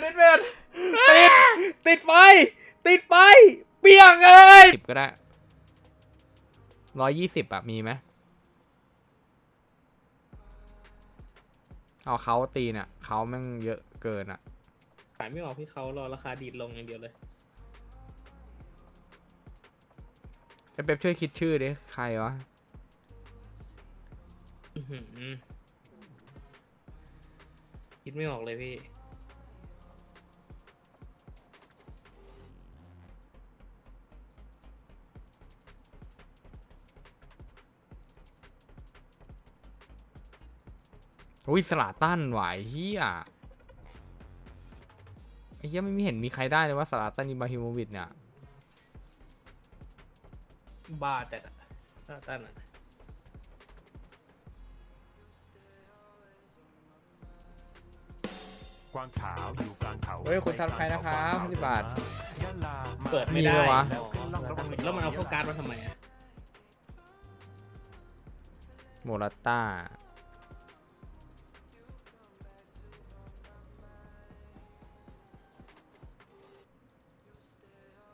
เด็ดเบ็ดติด ติดไฟ ติดไฟ เปียงเอ้ยสิบก็ได้ร้อยยี่สิบอะมีไหมเอาเขาตีเนี่ยเขาแม่งเยอะเกินอะขายไม่ออกพี่เขารอราคาดีดลงอย่างเดียวเลยไอ้เป๊ปช่วยคิดชื่อดิ ใครวะอื้อหือคิดไม่ออกเลยพี่ อุ้ยสลาตันไหวะไอ้เฮียไอ้เฮียไม่มีเห็นมีใครได้เลยว่าสลาตันอิบราฮิโมวิชเนี่ยบ้าจัดอะต้าตันอะกวางขาวอยู่กลางเขาเฮ้ยคุณซับใครนะครับ50บาทยะลามาเปิดไม่ได้มีไหมวะอ๋อแล้วมันเอาโฟกัสมาทำไมอะโมราต้า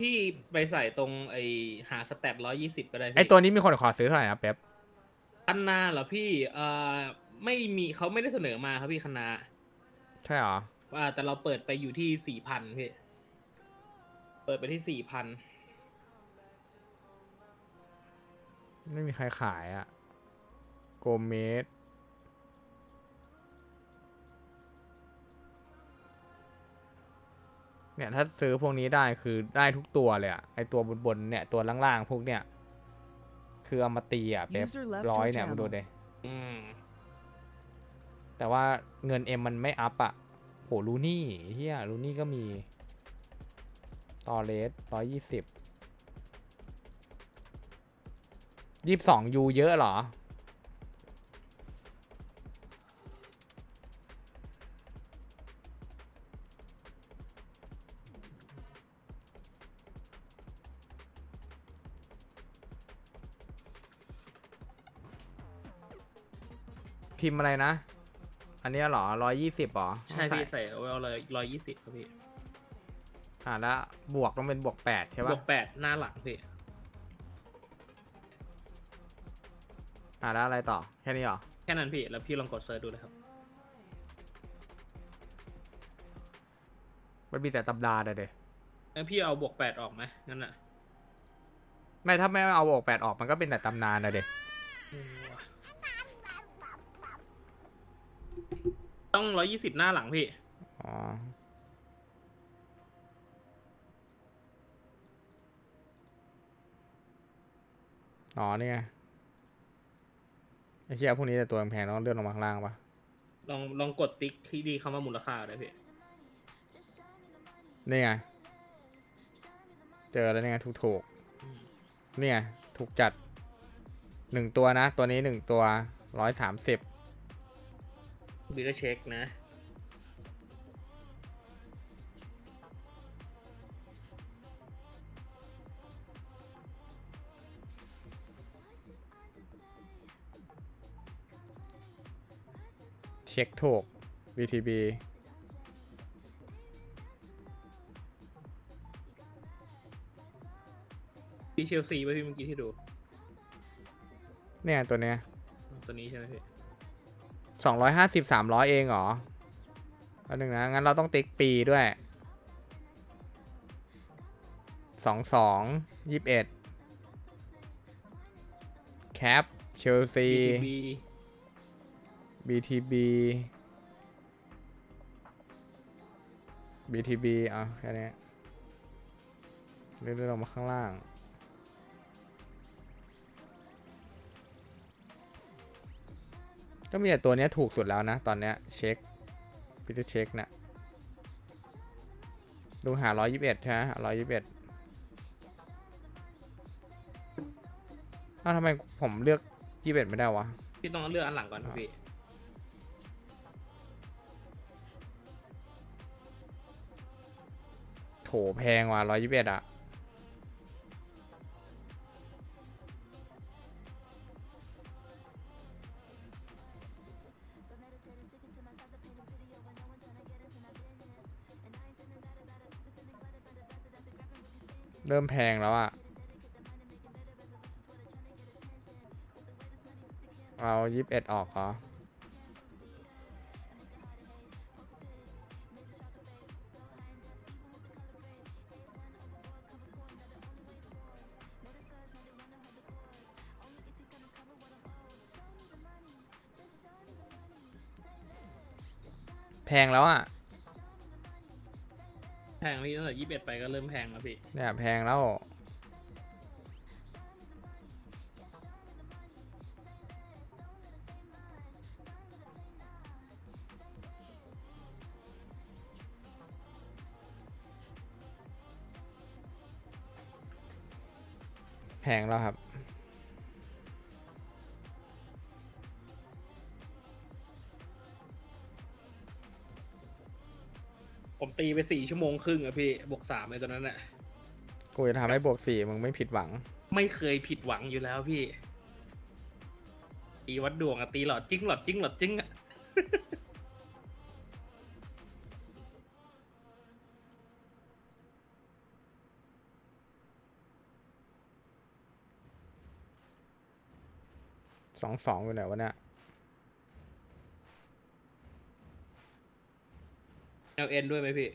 พี่ไปใส่ตรงไอหาสแตทร้อยยี่สิบก็ได้พี่ไอตัวนี้มีคนขอซื้อเท่าไหร่นะเป๊ปคันนาเหรอพี่เอ่อไม่มีเขาไม่ได้เสนอมาครับพี่คณะใช่เหรอว่าแต่เราเปิดไปอยู่ที่สี่พันพี่เปิดไปที่สี่พันไม่มีใครขายอะโกเมส เนี่ยถ้าซื้อพวกนี้ได้คือได้ทุกตัวเลยอะไอตัวบนๆเนี่ยตัวล่างๆพวกเนี่ยคือเอามาตีอะเป๊ป User left ร้อย your เนี่ยมึงดู channel เดอืมแต่ว่าเงินเอ็มมันไม่อัพอะโหลูนี่เฮียลูนี่ก็มีตอเลสร้อยยี่สิบยี่สิบสองยูเยอะเหรอ พิมพ์อะไรนะ อันเนี้ยเหรอร้อยยี่สิบหรอใช่พี่ใส่เอาไว้เอาเลยร้อยยี่สิบครับพี่อ่าแล้วบวกต้องเป็นบวกแปดใช่บปะวกแปดหน้าหลังพี่อ่าแล้วอะไรต่อ แค่นี้เหรอ แค่นั้นพี่แล้วพี่ลองกดเซิร์ชดูเลยครับ มันมีแต่ตำราเด็ดแล้วพี่เอาบวกแปดออกไหมงั้นอะไม่ถ้าไม่เอาบวกแปดออกมันก็เป็นแต่ตำนานนะเด็อืม ต้องร้อยยี่สิบหน้าหลังพี่ อ๋อ อ๋อนี่ไงไอ้เชี่ยพวกนี้แต่ตัวแพงๆต้องเลื่อนลงมาข้างล่างปะลองลองกดติ๊กที่ดีคำว่ามูลค่าเลยพี่ นี่ไง เจอแล้วนี่ไงถูกถูกๆนี่ไงถูกจัดหนึ่งตัวนะ ตัวนี้หนึ่งตัวร้อยสามสิบ บีก็เช็คนะ เช็คถูก VTB พี่เชลซีป่ะพี่เมื่อกี้ที่ดู เนี่ยตัวเนี้ย ตัวนี้ใช่ไหมพี่ สองร้อยห้าสิบสามร้อยเองเหรออันหนึ่งนะ งั้นเราต้องติ๊กปีด้วยสองสองยี่สิบเอ็ดแคปเชลซี BTB BTB BTB เอาแค่นี้เลื่อนๆลงมาข้างล่าง ก็มีแต่ตัวเนี้ยถูกสุดแล้วนะ ตอนเนี้ยเช็คพิจเช็คนะดูหา121ใช่ไหม121อ้าวทำไมผมเลือก21ไม่ได้วะ พี่ต้องเลือกอันหลังก่อนครับพี่โถแพงว่ะ121อะ เริ่มแพงแล้วอะเอายี่สิบเอ็ดออกเหรอแพงแล้วอะ แพงพี่ตั้งแต่ยี่สิบเอ็ดไปก็เริ่มแพงแล้วพี่ เนี่ยแพงแล้วแพงแล้วครับ ตีไปสี่ชั่วโมงครึ่งอะพี่บวกสามเลยตอนนั้นอะกูจะทำให้บวกสี่มึงไม่ผิดหวัง ไม่เคยผิดหวังอยู่แล้วพี่ ตีวัดดวงอะตีหลอดจิ้งหลอดจิ้งหลอดจิ้งอะสองสองอยู่ไหนวะเนี่ย เอลเอ็นด้วยไหมพี่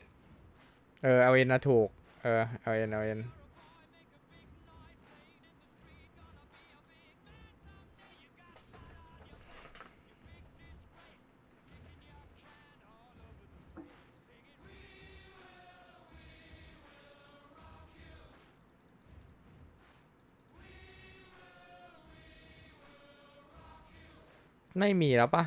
เออเอาเอ็นนะถูก เออเอาเอ็นเอาเอ็นไม่มีแล้วปะ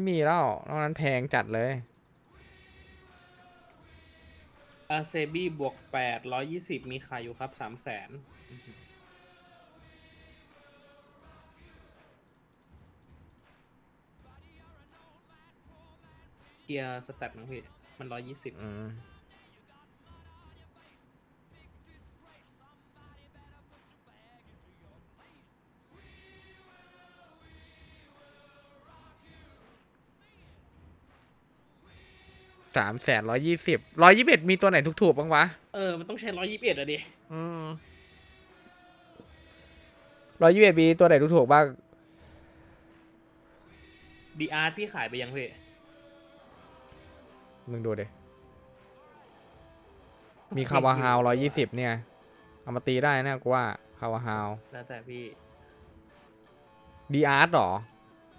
ไม่มีแล้วนอกนั้นแพงจัดเลย อาเซบี้บวกแปดร้อยยี่สิบมีขายอยู่ครับสามแสนเกียร์สแตทนะพี่ มันร้อยยี่สิบอืม สามแสนร้อยยี่สิบร้อยยี่สิบเอ็ดมีตัวไหนถูกๆบ้างวะ เออ มันต้องใช้ร้อยยี่สิบเอ็ดอะดิ อืมร้อยยี่สิบเอ็ดมีตัวไหนถูกๆบ้าง ดีอาร์พี่ขายไปยังพี่ มึงดูเดมีคาวาฮาวร้อยยี่สิบเนี่ย เอามาตีได้นะกูว่าคาวาฮาวแล้วแต่พี่ดีอาร์ตหรอ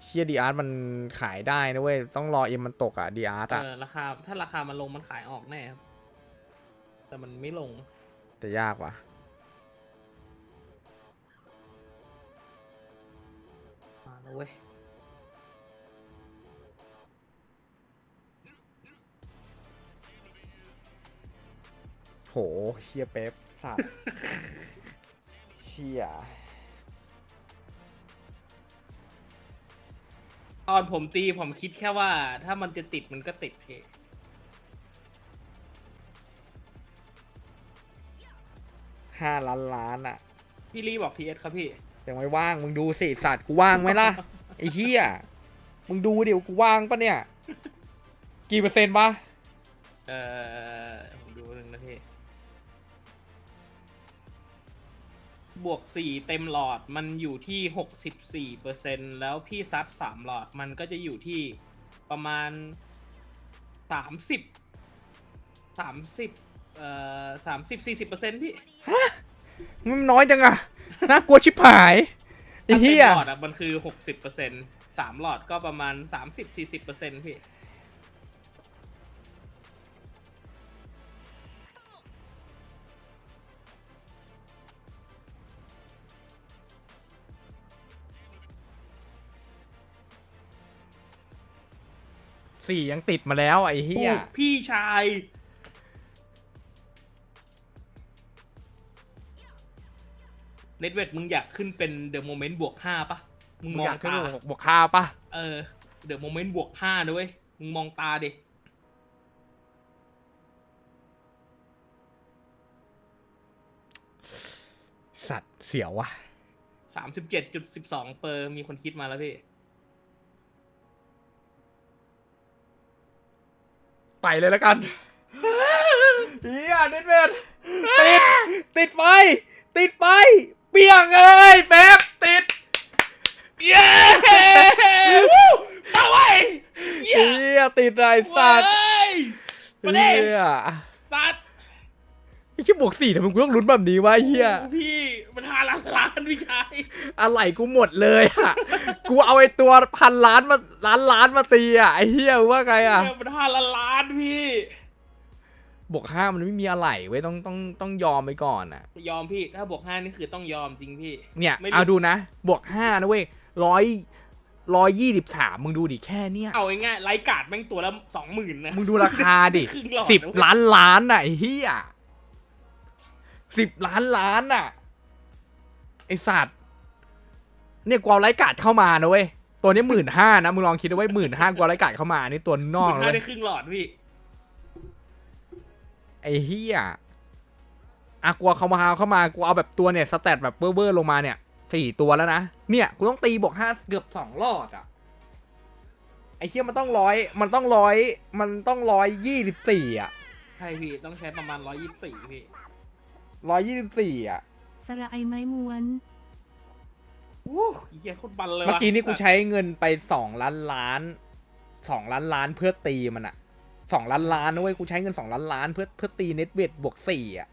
เชียดีอาร์ตมันขายได้นะเว้ย ต้องรอเอ็มมันตกอะดีอาร์ตเออะอราคา ถ้าราคามันลงมันขายออกแน่ครับแต่มันไม่ลง แต่ยากว่ะ มาแล้วเว้ยโหเฮียเป๊ปสัตว์ เฮีย ตอนผมตีผมคิดแค่ว่า ถ้ามันจะติดมันก็ติดพี่ห้าล้านล้านอะ พี่รีบอกทีเอสครับพี่ ยังไม่ว่าง มึงดูสิสัตว์กูว่างไหมล่ะ ไอ้เฮียมึงดูเดี๋ยวกูว่างปะเนี่ย กี่เปอร์เซ็นต์ปะเออ บวกสี่เต็มหลอดมันอยู่ที่หกสิบสี่เปอร์เซ็นแล้วพี่ซัดสามหลอดมันก็จะอยู่ที่ประมาณสามสิบสามสิบเอ่อสามสิบสี่สิบเปอร์เซ็นพี่มันน้อยจังอะน่ากลัวชิบหายไอ้ถ้าเฮีเต็ยมหลอดอะมันคือหกสิบเปอร์เซ็นสามหลอดก็ประมาณสามสิบสี่สิบเปอร์เซ็นพี่ สี่ยังติดมาแล้วไอ้เฮียถูกพี่ชาย เน็ตเวทมึงอยากขึ้นเป็นเดอะโมเมนต์บวกห้าปะมึงมึงมอองยากขึ้นตาบวกบวกข้าวปะเออเดอะโมเมนต์บวกห้าด้วยมึงมองตาดิสัตว์เสียววะสามสิบเจ็ดจุดสิบสองเปอร์มีคนคิดมาแล้วพี่ ไปเลยแล้วกันเฮียเน็ตเวทติด ติดไฟ ติดไฟ เปียงเอ้ยแป๊บติด เย้วู้มาไว้เหี้ยเฮียติดไอ้สัตว์เว้ยมาดิเฮียสัตว์ ไอ้ชิบวกสี่ทำไมกูต้องลุ้นแบบนี้วะไอ้เฮียโอ้พี่มันหาล้านล้านพี่ชายอะไรกูหมดเลยอะ กูเอาไอ้ตัวพันล้านมาล้านล้านมาตีอะไอ้เฮียว่าไงอะ เนี่ยมันหาล้านล้านพี่ บวกห้ามันไม่มีอะไรเว้ยต้องต้องต้องยอมไปก่อนอะ ยอมพี่ถ้าบวกห้านี่คือต้องยอมจริงพี่ เนี่ยไม่รู้ เอาดูนะ บวกห้านะเว้ยร้อยร้อยยี่สิบสามมึงดูดิแค่เนี้ย เอาง่ายๆไลฟ์การ์ดแม่งตัวละสองหมื่นนะ มึงดูราคาดิครึ่งหลอดสิบนะเว้ย ล้านล้านน่ะไอ้เฮีย สิบล้านล้านน่ะ ไอสัตว์ เนี่ยกวาวไร้กาดเข้ามานะเว้ย ตัวนี้หมื่นห้านะ มึงลองคิดดูไว้หมื่นห้ากวาวไร้กาดเข้ามา อันนี่ตัวนอกหมื่นเลห้ายได้ครึ่งหลอดพี่ไอ้เฮียอะกลัวเขามาเข้ามา กูเอาแบบตัวเนี่ยสแตทแบบเบอร์ๆลงมาเนี่ยสี่ตัวแล้วนะ เนี่ยกูต้องตีบวกห้าเกือบสองรอดอะ ไอ้เฮียมันต้องร้อย มันต้องร้อย มันต้องร้อยยี่สิบสี่อะ ใช่พี่ต้องใช้ประมาณร้อยยี่สิบสี่พี่ ร้อยยี่สิบสี่อะสระไอไม้ม้วนวู้เหี้ยโคตรบันเลยเมื่อว่ะกี้นี่กูใช้เงินไปสองล้านล้านสองล้านล้านเพื่อตีมันอะสองล้านล้านนะเว้ยกูใช้เงินสองล้านล้านเพื่อเพื่อตีเน็ตเวทบวกสี่อะ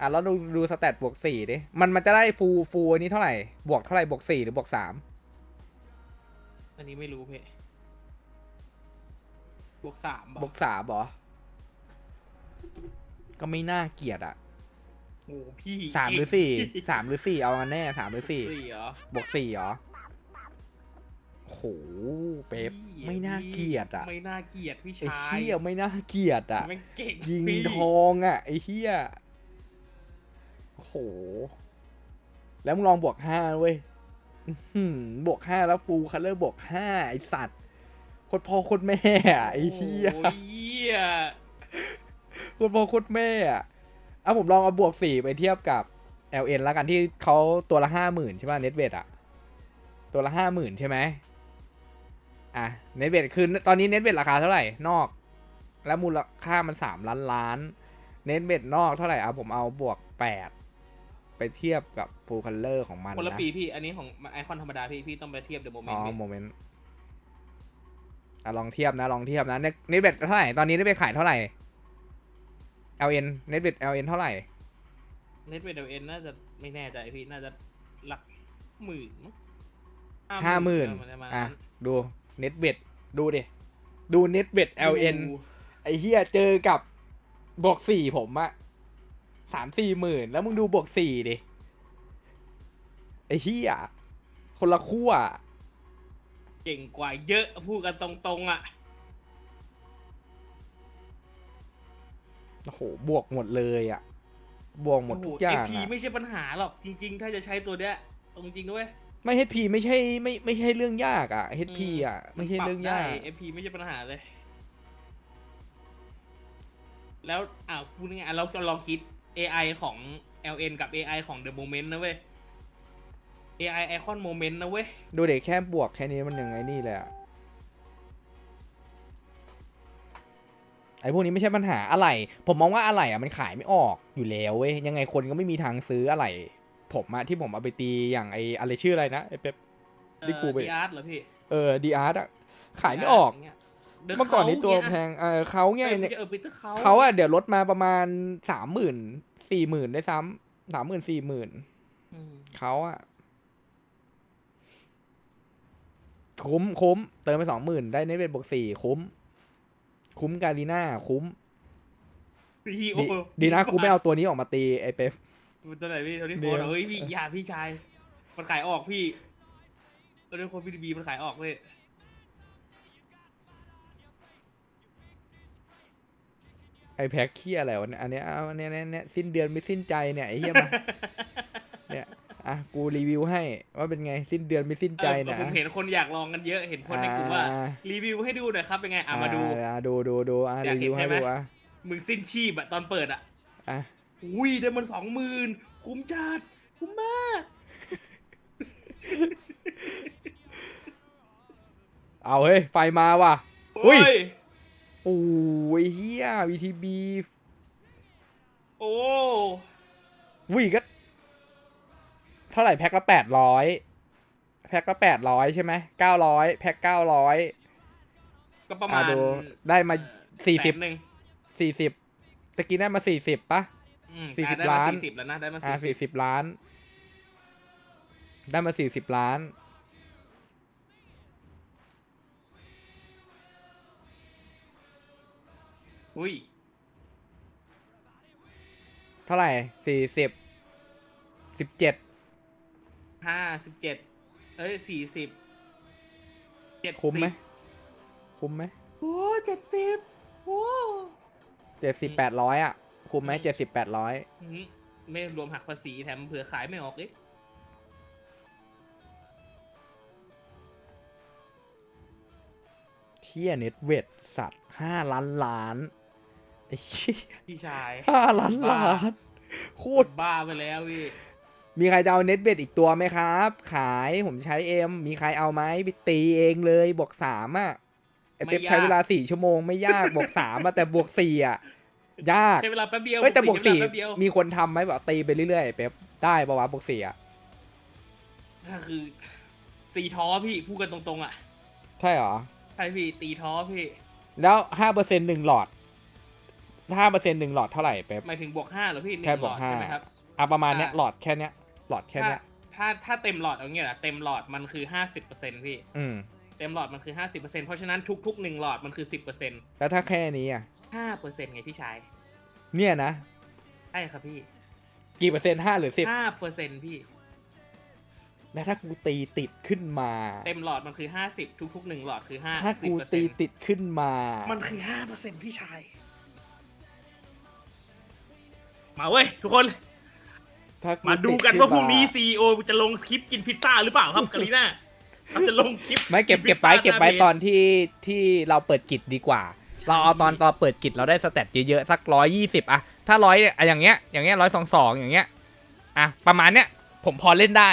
อะแล้วดูดูสแตทบวกสี่ดิมันมันจะได้ฟูฟูอันนี้เท่าไหร่บวกเท่าไหร่บวกสี่หรือบวกสามอันนี้ไม่รู้พี่บวกสามบวกสามเหรอก็ไม่น่าเกลียดอะ โอ้พี่สามหรือสี่สามหรือสี่เอากันแน่สามหรือสี่สี่เหรอบวกสี่เหรอโหเป๊ปไม่น่าเกลียดอะไม่น่าเกลียดพี่ไอ้ชายเฮียไม่น่าเกลียดอะแม่งเก่งยิงพี่ทองอะไอ้เฮียโอ้โห แล้วมึงลองบวกห้าเว้ยอื้อหือบวกห้าแล้วฟูลคัลเลอร์บวกห้าไอสัตว์โคตรพ่อโคตรแม่อะไอ้เฮียโอ้ยเหี้ยโคตรพ่อโคตรแม่อะ เอาผมลองเอาบวกสี่ไปเทียบกับ LN แล้วกันที่เขาตัวละห้าหมื่นใช่ป่ะเน็ตเวทอะตัวละห้าหมื่นใช่ไหมอะเน็ตเวทคือตอนนี้เน็ตเวทราคาเท่าไหร่นอก แล้วมูลค่ามันสามล้านล้านเน็ตเวทนอกเท่าไหร่อะผมเอาบวกแปดไปเทียบกับฟูลคัลเลอร์ของมันคนละนะปีพี่ อันนี้ของไอคอนธรรมดาพี่พี่ต้องไปเทียบเดอะโมเมนอ๋อต์โมเมนต์อะลองเทียบนะลองเทียบนะเน็ตเน็ตเวทเท่าไหร่ตอนนี้เน็ตเวทขายเท่าไหร่ LN เน็ตเวท LN เท่าไหร่ เน็ตเวดเอ็นน่าจะไม่แน่ใจพี่น่าจะหลักหมื่นมั้งห้าหมื่นเประมาณอะ นั้นดูเน็ตเวทดูดิ ดูเน็ตเวท LN ดูไอ้เฮียเจอกับบวกสี่ผมอะสามสี่หมื่นแล้วมึงดูบวกสี่ดิ ไอ้เฮียคนละขั้ว เก่งกว่าเยอะพูดกันตรงๆอะ โอ้โห บวกหมดเลยอะบวกหมดทุกอย่างโโหอะ AP ไม่ใช่ปัญหาหรอกจริง ๆ ถ้าจะใช้ตัวเนี้ยตรงจริงด้วยไม่ HP ไม่ใช่ไม่ไม่ใช่เรื่องยากอะ HP อะไม่ใช่เรื่องยากปบได้ AP ไม่ใช่ปัญหาเลย แล้วอ่าพูดง่ายๆเราลองคิด AI ของ LN กับ AI ของ The Moment นะเว้ย AI Icon Moment นะเว้ย ดูเด็กแค่บวกแค่นี้มันยังไงนี่เลยอะ ไอ้พวกนี้ไม่ใช่ปัญหาอะไร ผมมองว่าอะไรอะมันขายไม่ออกอยู่แล้วเว้ยยังไงคนก็ไม่มีทางซื้ออะไร ผมอะที่ผมเอาไปตีอย่างไอ้อะไรชื่ออะไรนะไอ้เป๊ปที่กูไปดีอาร์ตเหรอพี่เออดีอาร์ตอะขายไม่ออกย่างเงี้ย The เมื่อก่อนนี้ตัว Cult แพงเออเขาเนี่ยเออไม่ใช่เออปีเตอร์เขาเขาอะเดี๋ยวลดมาประมาณสามหมื่นสี่หมื่นได้ซ้ำสามหมื่นสี่หมื่นอืมเขาอะคุ้มคุ้มเติมไปสองหมื่นได้เน็ตเป็นบวกสี่คุ้ม คุ้มการีน่าคุ้มดีดีโอ้โหดีนะกูไม่เอาตัวนี้ออกมาตีไอ้เป๊ปตัวไหนพี่ตัวนี้เดี๋โคยวตรเฮ้ยพี่อย่าพี่ชาย มันขายออกพี่ตัวนี้โคตรพี่บีมันขายออกเลยไอ้แพ็คเคียอะไรวะเนี่ยอันเนี้ยเอาอันเนี้ยเนี่ยเนี่ยสิ้นเดือนไม่สิ้นใจเนี่ยไอ้เหี้ยมาเนี่ย อะกูรีวิวให้ ว่าเป็นไงสิ้นเดือนไม่สิ้นใจเออเนี่ยผมเห็นคนอยากลองกันเยอะเห็นคนในกลุ่มว่าอ่ารีวิวให้ดูหน่อยครับเป็นไงอะมาดูอ่ดูดูดูอะอยากรีเห็วินวให้ใช่ไหมดูอะมึงสิ้นชีพอะตอนเปิดอะอะอุ้ยได้มันสองหมื่นคุ้มจัดคุ้มมากเอาเฮ้ยไฟมาว่ะอุ้ยโอ้ยโอ้ยเฮีย VTB โอ้วิก็เท่าไหร่แพ็คละแปดร้อยแพ็คละแปดร้อยใช่ไหมเก้าร้อยแพ็คเก้าร้อยก็ประมาณอะดูได้มาเอ่อสี่สิบแสนหนึ่งสี่สิบตะกี้ได้มาสี่สิบปะอืมสี่สิบอะได้มล้านสี่สิบแล้วนะได้มาอ่าสี่สี่สิบล้าน ได้มาสี่สิบล้านอุ้ยเท่าไหร่สี่สิบสิบเจ็ด ห้าสิบเจ็ดเอ้ยสี่สิบเจ็ดคุ้มไหมคุ้มไหมโอ้เจ็ดสิบโอ้เจ็ดสิบแปดร้อยอะ คุ้มไหมเจ็ดสิบแปดร้อยอืมไม่รวมหักภาษีแถมเผื่อขายไม่ออกเลยเที่ยเน็ตเวทสัตว์ห้าล้านล้านไอ้เหี้ยพี่ชายห้าล้านบ้าล้าน โคตรบ้าไปแล้วพี่ มีใครจะเอาเน็ตเวทอีกตัวไหมครับ ขายผมใช้เอ็มมีใครเอาไหมไปตีเองเลยบวกสามอะไอเป๊ปใช้เวลาสี่ชั่วโมงไม่ยากบวกสามอะแต่บวกสี่อะยากใช้เวลาแป๊บเดียวเฮ้ยแต่บวกใช้สี่เวลาแป๊บเดียวมีคนทำไหมแบบตีไปเรื่อยๆเป๊ปได้ปะวะบวกสี่อะก็คือตีท้อพี่พูดกันตรงๆอะ ใช่เหรอใช่พี่ตีท้อพี่ แล้วห้าเปอร์เซ็นต์หนึ่งหลอดห้าเปอร์เซ็นต์หนึ่งหลอดเท่าไหร่เป๊ปหมายถึงบวกห้าเหรอพี่หนึ่งแค่หบลวอกดห้าใช่ไหมครับอะประมาณเนี้ยอะหลอดแค่เนี้ย หลอดแค่ถ้าเนี้ยถ้าถ้าเต็มหลอดเอางี้แหละเต็มหลอดมันคือห้าสิบเปอร์เซ็นพี่ อืม เต็มหลอดมันคือห้าสิบเปอร์เซ็นเพราะฉะนั้นทุกๆหนึ่งหลอดมันคือสิบเปอร์เซ็นต์แล้วถ้าแค่นี้อะ ห้าเปอร์เซ็นต์ไงพี่ชายเนี่ยนะ ใช่ครับพี่กี่เปอร์เซ็นต์ห้าหรือสิบห้าเปอร์เซ็นต์พี่ แล้วถ้ากูตีติดขึ้นมาเต็มหลอดมันคือห้าสิบทุกๆหนึ่งหลอดคือห้าถ้าสิบกูเปอร์ตีเซ็นต์ติดขึ้นมา มันคือห้าเปอร์เซ็นต์พี่ชาย มาเว้ยทุกคน ถ้ากูมาดูกันติว่าพรุ่งนี้ขึ้ซีโอจะลงคลิปกินพิซซ่าหรือเปล่าครับกาลิน่าเขาจะลงคลิปไม่เก็บนพิเก็ซบซ่าไว้เก็บไว้หาพจตอนที่ที่เราเปิดกิจดีกว่าใช่เราเอาตอนตอนเปิดกิจเราได้สเตตเยอะๆสักร้อยยี่สิบอะถ้าร้อยอะอย่างเงี้ยอย่างเงี้ยร้อยสองสองอย่างเงี้ยอะประมาณเนี้ยผมพอเล่นได้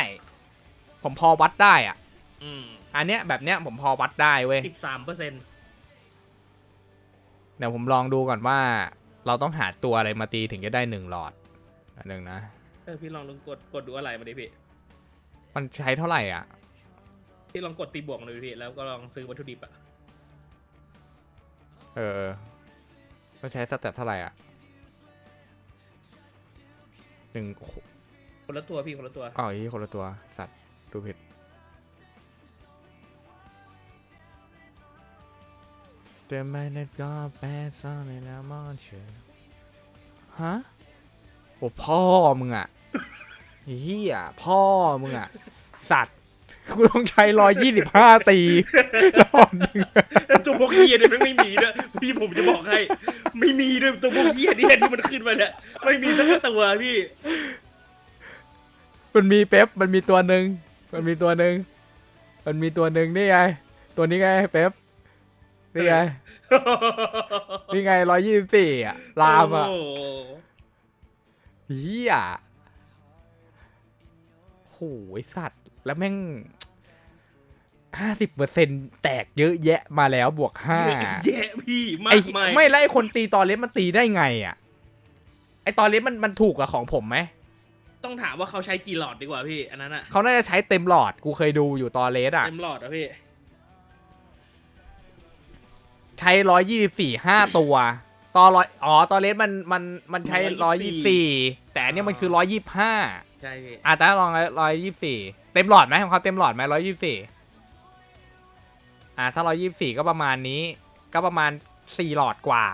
ผมพอวัดได้อะอืมอันเนี้ยแบบเนี้ยผมพอวัดได้เว้ยสิบสามเปอร์เซ็นต์เดี๋ยวผมลองดูก่อนว่า เราต้องหาตัวอะไรมาตีถึงจะได้หนึ่งหลอดอันหนึ่งนะ เออพี่ลองลองกดกดดูอะไรมาดิพี่ มันใช้เท่าไหร่อะ พี่ลองกดตีบวกมาดูพี่แล้วก็ลองซื้อวัตถุดิบอะเออมันใช้สเตตเท่าไหร่อะหนึ่งโอ้โหคนละตัวพี่คนละตัวอ้าวอีคนละตัว สัตว์ดูผิดเต็มไปเลยก็แปดซ่อนในแล้วมอนเชอฮะโอ้พ่อมึงอะ เฮียพ่อมึงอะสัตว์กูต้องใช้ร้อยยี่สิบห้าตีรอบหนึงตัวพวกเฮียเนี่ยมันไม่มีด้วยพี่ผมจะบอกให้ไม่มีด้วยตัวพวกเฮียเนี่ยที่มันขึ้นมาเนี่ยไม่มีสักตัวพี่มันมีเป๊ปมันมีตัวหนึ่งมันมีตัวหนึ่งมันมีตัวหนึ่งนี่ไง ตัวนี้ไงเป๊ปนี่ไงนี่ไงร้อยยี่สิบสี่อะลามอะโโห เฮีย โหไอสัตว์ แล้วแม่งห้าสิบเปอร์เซ็นแตกเยอะแยะมาแล้วบวกห้าแย่พี่มาไอ้กมายไม่แล้วไอคนตีตอนเล็บมันตีได้ไงอะ ไอตอนเล็บมันมันถูกกับของผมไหมต้องถามว่าเขาใช้กี่หลอดดีกว่าพี่อันนั้นอะเขาน่าจะใช้เต็มหลอดกูเคยดูอยู่ตอนเลสอะเต็มหลอดอะพี่ใช้ร้อยยี่สิบสี่ห้าตัวตอนร้อยอ๋อตอนเลสมันมันมันใช้ร้อยยี่สิบสี่แต่อันเนี้ยมันคือร้อยยี่สิบห้าใช่พี่อะแต่ลองร้อยยี่สี่เต็มหลอดไหมของเขาเต็มหลอดไหมร้อยยี่สี่อะถ้าร้อยยี่สี่ก็ประมาณนี้ ก็ประมาณสี่หลอดกว่า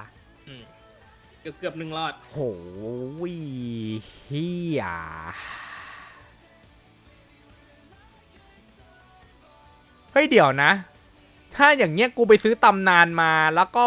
อืมเกือบเกือบหนึ่งหลอดโหยเฮียเฮ้ยเดี๋ยวนะ ถ้าอย่างเงี้ยกูไปซื้อตำนานมาแล้วก็